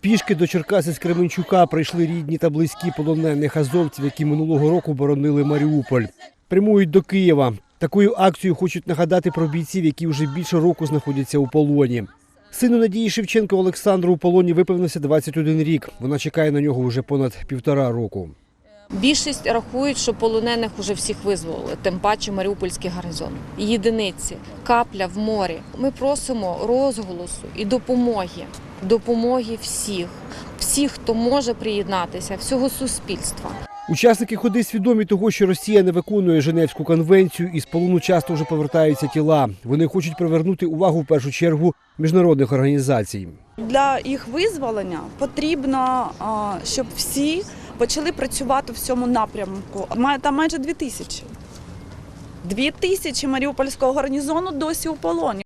Пішки до Черкаси з Кременчука прийшли рідні та близькі полонених азовців, які минулого року боронили Маріуполь. Прямують до Києва. Такою акцією хочуть нагадати про бійців, які вже більше року знаходяться у полоні. Сину Надії Шевченко Олександру у полоні виповнився 21 рік. Вона чекає на нього вже понад півтора року. Більшість рахують, що полонених уже всіх визволили, тим паче Маріупольський гарнізон. Єдиниці, капля в морі. Ми просимо розголосу і допомоги. Допомоги всіх, всіх, хто може приєднатися, всього суспільства. Учасники ходи свідомі того, що Росія не виконує Женевську конвенцію і з полону часто вже повертаються тіла. Вони хочуть привернути увагу в першу чергу міжнародних організацій. Для їх визволення потрібно, щоб всі почали працювати в цьому напрямку. Має- Там майже дві тисячі. Дві тисячі Маріупольського гарнізону досі у полоні.